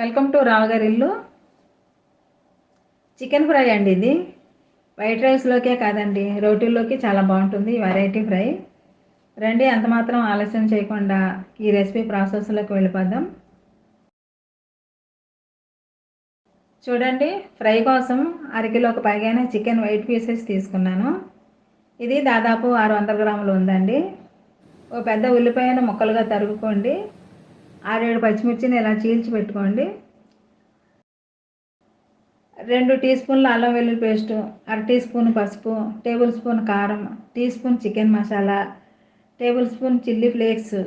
Welcome to రావుగారి ఇల్లు. Chicken fry అండి ఇది. వైట్ రైస్లోకే కాదండి రోటీల్లోకి చాలా బాగుంటుంది ఈ వెరైటీ ఫ్రై. రండి ఎంత మాత్రం ఆలస్యం చేయకుండా ఈ రెసిపీ ప్రాసెస్లోకి వెళ్ళిపోదాం. చూడండి ఫ్రై కోసం అరకిలోకి పైగానే చికెన్ వైట్ పీసెస్ తీసుకున్నాను. ఇది దాదాపు ఆరు వందల గ్రాములు ఉందండి. ఓ పెద్ద ఉల్లిపాయను ముక్కలుగా తరుగుకోండి ఆరేడు పచ్చిమిర్చిని ఇలా చీల్చి పెట్టుకోండి. రెండు టీ స్పూన్ల అల్లం వెల్లుల్లి పేస్టు అర టీ స్పూన్ పసుపు టేబుల్ స్పూన్ కారం teaspoon chicken masala tablespoon chilli flakes.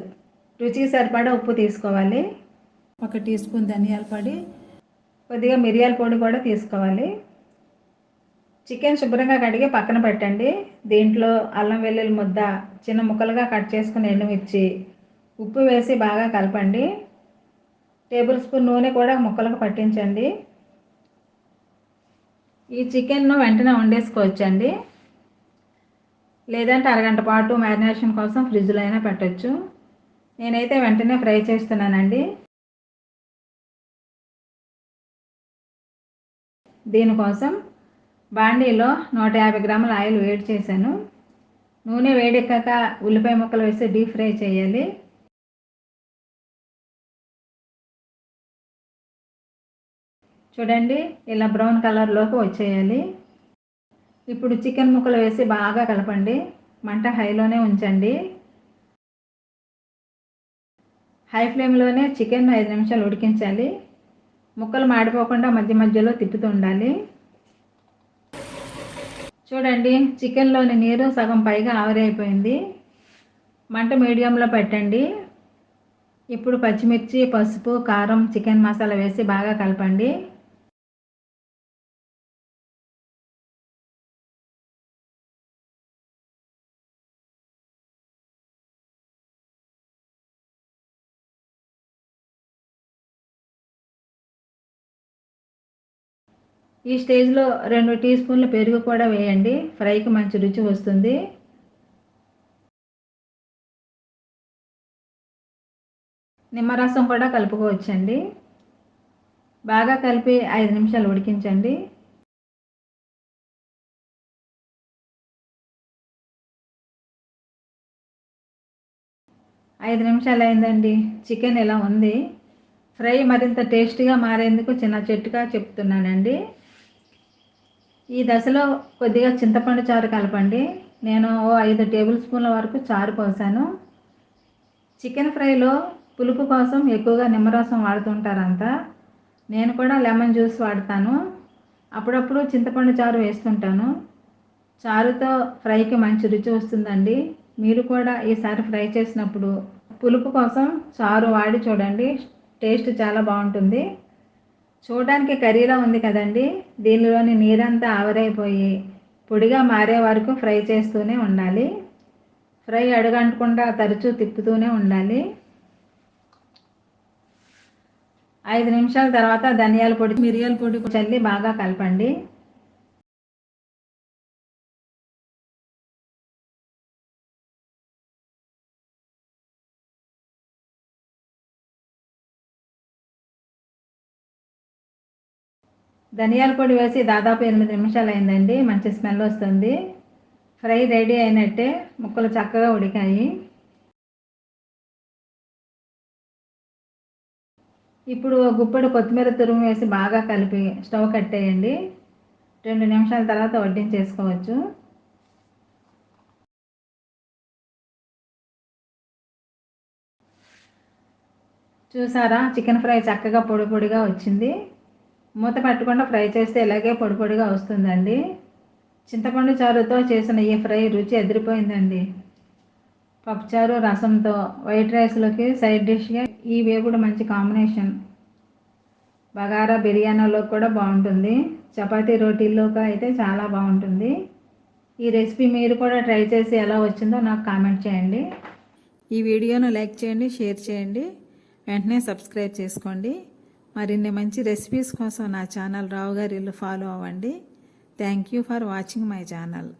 రుచికి సరిపడా ఉప్పు తీసుకోవాలి. ఒక టీ స్పూన్ ధనియాల పొడి కొద్దిగా మిరియాల పొడి కూడా తీసుకోవాలి. చికెన్ శుభ్రంగా కడిగి పక్కన పెట్టండి. దీంట్లో అల్లం వెల్లుల్లి ముద్ద చిన్న ముక్కలుగా కట్ చేసుకుని ఎండుమిర్చి ఉప్పు వేసి బాగా కలపండి. టేబుల్ స్పూన్ నూనె కూడా ముక్కలకు పట్టించండి. ఈ చికెన్ను వెంటనే వండేసుకోవచ్చండి. లేదంటే అరగంట పాటు మ్యారినేషన్ కోసం ఫ్రిడ్జ్లో అయినా పెట్టచ్చు. నేనైతే వెంటనే ఫ్రై చేస్తున్నానండి. దీనికోసం బాండీలో నూట యాభై గ్రాముల ఆయిల్ వేడి చేశాను. నూనె వేడెక్కాక ఉల్లిపాయ ముక్కలు వేసి డీప్ ఫ్రై చేయాలి. చూడండి ఇలా బ్రౌన్ కలర్లోకి వచ్చేయాలి. ఇప్పుడు చికెన్ ముక్కలు వేసి బాగా కలపండి. మంట హైలోనే ఉంచండి. హై ఫ్లేమ్లోనే చికెన్ ఐదు నిమిషాలు ఉడికించాలి. ముక్కలు మాడిపోకుండా మధ్య మధ్యలో తిప్పుతూ ఉండాలి. చూడండి చికెన్లోని నీరు సగం పైగా ఆవిరైపోయింది మంట మీడియంలో పెట్టండి. ఇప్పుడు పచ్చిమిర్చి పసుపు కారం చికెన్ మసాలా వేసి బాగా కలపండి. ఈ స్టేజ్లో రెండు టీ స్పూన్లు పెరుగు కూడా వేయండి. ఫ్రైకి మంచి రుచి వస్తుంది. నిమ్మరసం కూడా కలుపుకోవచ్చండి. బాగా కలిపి ఐదు నిమిషాలు ఉడికించండి. ఐదు నిమిషాలు అయిందండి. చికెన్ ఇలా ఉంది? ఫ్రై మరింత టేస్టీగా మారేందుకు చిన్న చెట్టుగా చెప్తున్నానండి. ఈ దశలో కొద్దిగా చింతపండు చారు కలపండి. నేను ఓ ఐదు టేబుల్ స్పూన్ల వరకు చారు పోసాను. చికెన్ ఫ్రైలో పులుపు కోసం ఎక్కువగా నిమ్మరసం వాడుతుంటారంతా నేను కూడా లెమన్ జ్యూస్ వాడతాను. అప్పుడప్పుడు చింతపండు చారు వేస్తుంటాను. చారుతో ఫ్రైకి మంచి రుచి వస్తుందండి. మీరు కూడా ఈసారి ఫ్రై చేసినప్పుడు పులుపు కోసం చారు వాడి చూడండి. టేస్ట్ చాలా బాగుంటుంది. చూడడానికి కర్రీలా ఉంది కదండి. దీనిలోని నీరంతా ఆవిరైపోయి పొడిగా మారే వరకు ఫ్రై చేస్తూనే ఉండాలి. ఫ్రై అడుగంటకుండా తరచూ తిప్పుతూనే ఉండాలి. ఐదు నిమిషాల తర్వాత ధనియాల పొడి మిరియాల పొడి చల్లి బాగా కలపండి. ధనియాల పొడి వేసి దాదాపు ఎనిమిది నిమిషాలు అయిందండి. మంచి స్మెల్ వస్తుంది. ఫ్రై రెడీ అయినట్టే ముక్కలు చక్కగా ఉడికాయి. ఇప్పుడు గుప్పెడు కొత్తిమీర తురుము వేసి బాగా కలిపి స్టవ్ కట్టేయండి. రెండు నిమిషాల తర్వాత వడ్డించేసుకోవచ్చు. చూసారా? చికెన్ ఫ్రై చక్కగా పొడి పొడిగా వచ్చింది. మూత పెట్టకుండా ఫ్రై చేస్తే ఇలాగే పొడి పొడిగా వస్తుందండి. చింతపండు చారుతో చేసిన ఈ ఫ్రై రుచి ఎదిరిపోయిందండి. పప్పుచారు రసంతో వైట్ రైస్లోకి సైడ్ డిష్గా ఈ కూడా మంచి కాంబినేషన్. బగారా బిర్యానీలో కూడా బాగుంటుంది. చపాతీ రోటీల్లోకి అయితే చాలా బాగుంటుంది. ఈ రెసిపీ మీరు కూడా ట్రై చేసి ఎలా వచ్చిందో నాకు కామెంట్ చేయండి. ఈ వీడియోను లైక్ చేయండి షేర్ చేయండి. వెంటనే సబ్స్క్రైబ్ చేసుకోండి. మరిన్ని మంచి రెసిపీస్ కోసం నా ఛానల్ రావు గారి ఇల్లు ఫాలో అవ్వండి. Thank you for watching my channel